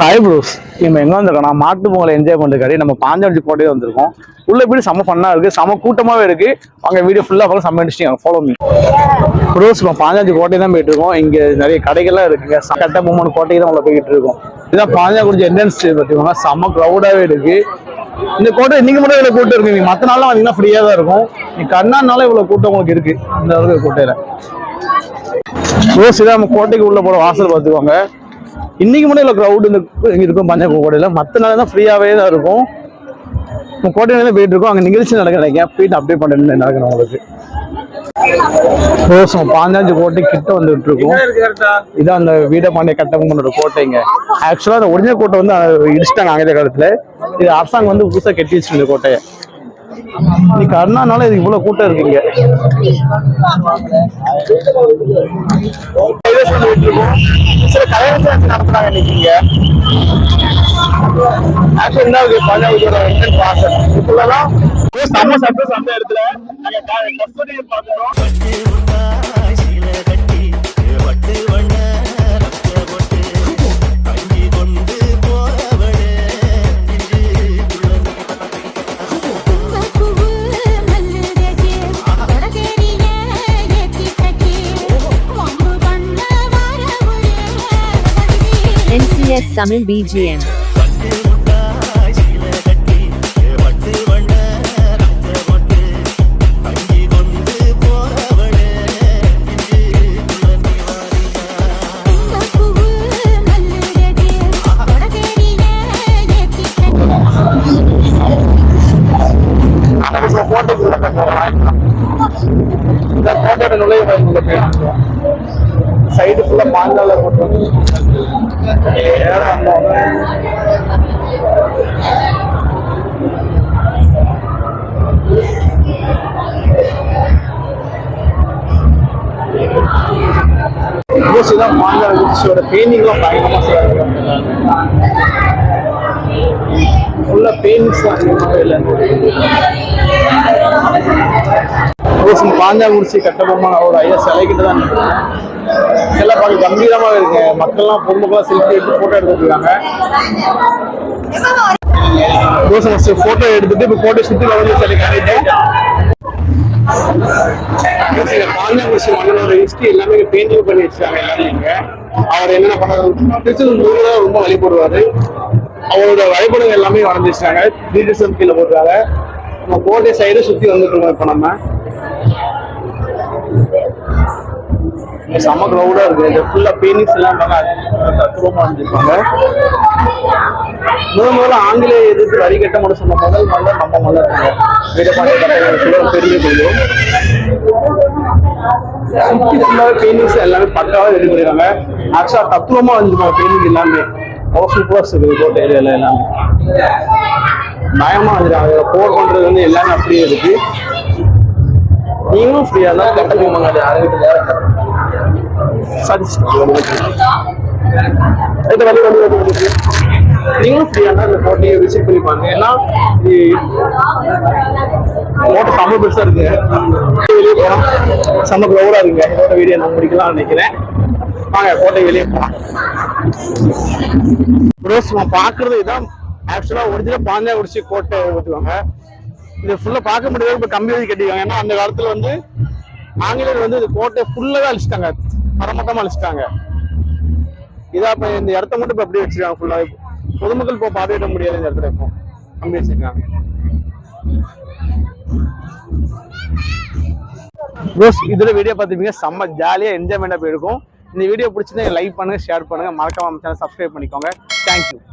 Hi Bruce நம்ம எங்கே வந்திருக்கோம்னா மாட்டு பொங்கலை என்ஜாய் பண்ணுறதுக்காடி நம்ம பாஞ்சாஞ்சி கோட்டையே வந்திருக்கோம். உள்ள போய் செம்ம ஃபன்னாக இருக்குது செம்ம கூட்டமாகவே இருக்குது அங்கே வீடியோ ஃபுல்லாக பார்க்க செம்ம இன்ட்ரெஸ்டிங் ஃபாலோ மீ ப்ரூஸ் நம்ம பாஞ்சாஞ்சி கோட்டை தான் போயிட்டு இருக்கோம். இங்கே நிறைய கடைகள்லாம் இருக்குங்க. கட்ட பொம்மன் கோட்டைக்கு தான் உள்ள போய்கிட்டு இருக்கோம். இதுதான் பாஞ்சாங்குறிச்சி என்ட்ரன்ஸ் பார்த்தீங்கன்னா செம்ம க்ரௌடாகவே இருக்குது இந்த கோட்டை இன்னைக்கு மட்டும் இவ்வளோ கூட்டம் இருக்கு. மற்ற நாள்லாம் வந்தீங்கன்னா ஃப்ரீயாக தான் இருக்கும். நீ கண்ணானால இவ்வளோ கூட்டம் உங்களுக்கு இருக்குது இந்த அளவுக்கு கோட்டையில். ரோஸ் இதான் நம்ம கோட்டைக்கு உள்ளே போகிற வாசல் பார்த்துக்கோங்க இன்னைக்கு மட்டும் இல்லை க்ரௌட் இந்த இங்க இருக்கும் பஞ்சாப் கோட்டையில். மற்ற நாள் தான் ஃப்ரீயாகவே தான் இருக்கும். நம்ம கோட்டையில போயிட்டு இருக்கோம். அங்கே நிகழ்ச்சி நடக்கிறாங்க போயிட்டு அப்டேட் பண்ணுறது நடக்கணும் உங்களுக்கு. நம்ம பாஞ்சாஞ்சி கோட்டை கிட்ட வந்துட்டு இருக்கோம். இதான் அந்த வீரபாண்டிய கட்டபொம்மனோட கோட்டைங்க ஆக்சுவலாக அந்த ஒரிஜினல் கோட்டை வந்து இடிச்சிட்டாங்க ஆங்கில காலத்தில். இது அரசாங்கம் வந்து புதுசாக கட்டி வச்சிருந்த இந்த கோட்டையை. இன்னைக்கு அண்ணானால இது இவ்வளவு கூட்டம் இருக்குங்க. சில கலைஞர் நடத்துறாங்க இன்னைக்கு இங்க ஆக்சுவலி இந்த பஞ்சாபோட என்ட்ரன்ஸ் வாசல் செம்ம சக்சஸ் அந்த இடத்துல. நாங்க கஸ்டடியை பார்க்கிறோம். Tamil BGM BGM. இந்த கோட்டையோட நுழைவு சைடு ஃபுல்லா மாங்கால போட்டு ஏறம் தான் மாங்காய் குச்சியோட பெயிண்டிங்லாம் பயங்கரமா செய்றாங்க ஃபுல்லா பெயிண்டிங்ஸ் அதிகமாகவே இல்லை ரோசன் பாஞ்சாங்குறிச்சி கட்டபொம்மன் அவரோட ஐயா சிலைக்கிட்ட தான் நிற்கிறேன் எல்லாம் பார்க்க கம்பீரமாக இருக்கு. மக்கள்லாம் பொதுமக்களாக செல்ஃபி எடுத்து ஃபோட்டோ எடுத்துருக்காங்க ரோசன் ஃபோட்டோ எடுத்துட்டு இப்போ ஃபோட்டோ சுற்றி வந்து சிலை காட்டிட்டேன் பாஞ்சாங்குறிச்சி மன்னனோட ஹிஸ்ட்ரி எல்லாமே பெயிண்டிங் பண்ணி வச்சிருக்காங்க எல்லாரும் இங்க. அவர் என்னென்ன பண்ணாரு? திருச்செந்தூர் முருகனை ரொம்ப வழிபடுவார் அவரோட வழிபடுங்க எல்லாமே வரைஞ்சிருக்காங்க. தீர்த்தம் கீழே போட்டுருக்காங்க. நம்ம கோட்டை சைடு சுற்றி வந்துட்டு இருக்கோம் இப்போ நம்ம. செம்ம செம க்ரௌடா இருக்கு. இது ஃபுல்லா பெயிண்டிங்ஸ் எல்லாம் தத்துவமா இருந்திருப்பாங்க முதல் முதல்ல ஆங்கிலேய எதிர்த்து வரி கட்ட மட்டும் சொன்ன முதல் மன்னர் நம்ம முதல்ல இருக்காங்க வீடப்பாளைய பெரிய கொள்வோம் சுத்தி பெயிண்டிங்ஸ் எல்லாமே பக்காவா ரெடி பண்ணிடுறாங்க ஆக்சுவலா தத்துவமா இருந்துருப்பாங்க பெயிண்டிங் எல்லாமே. அவ்வளோ சூப்பரா இருக்குது கோட்டை ஏரியால எல்லாமே. பயமா வந்துருக்காங்க போர் பண்றது வந்து எல்லாமே அப்படியே இருக்கு. நீங்களும் ஃப்ரீயா இருந்தா கட்ட போங்க யாருக்கிட்ட இது வழி வழி வழி நீங்களும் ஃப்ரீயா இருந்தா இந்த கோட்டையை விசிட் பண்ணி பாருங்க ஏன்னா கோட்டை செம்ம பெருசா இருக்கு வெளியே போகலாம் செம்ம க்ரௌடா இருக்குங்க இதோட வீடியோ நான் முடிக்கலாம்னு நினைக்கிறேன் வாங்க கோட்டை வெளியே போகலாம் ப்ரோஸ் நான் பாக்குறது இதான் ஆக்சுவலா ஒரிஜினல் பாஞ்சாங்குறிச்சி கோட்டை ஊற்றுவாங்க இது ஃபுல்லா பார்க்க முடியாது இப்போ கம்பி வழி கட்டிருக்காங்க ஏன்னா அந்த காலத்துல வந்து ஆங்கிலேயர் வந்து இது கோட்டை ஃபுல்லாவே அழிச்சிட்டாங்க பரமட்டமா அழிச்சிட்டாங்க. இதாக இப்போ இந்த இடத்த மட்டும் இப்போ அப்படியே வச்சிருக்காங்க ஃபுல்லா பொதுமக்கள் இப்போ பார்வையிட முடியாது இந்த இடத்துல இப்போ. கம்பி வச்சிருக்காங்க. ரோஸ் இதுல வீடியோ பார்த்துப்பீங்க செம்ம ஜாலியாக என்ஜாய்மெண்ட்டாக போயிருக்கும். இந்த வீடியோ பிடிச்சிருந்தா லைக் பண்ணுங்க ஷேர் பண்ணுங்க. மறக்காம சேனல் சப்ஸ்கிரைப் பண்ணிக்கோங்க. தேங்க்யூ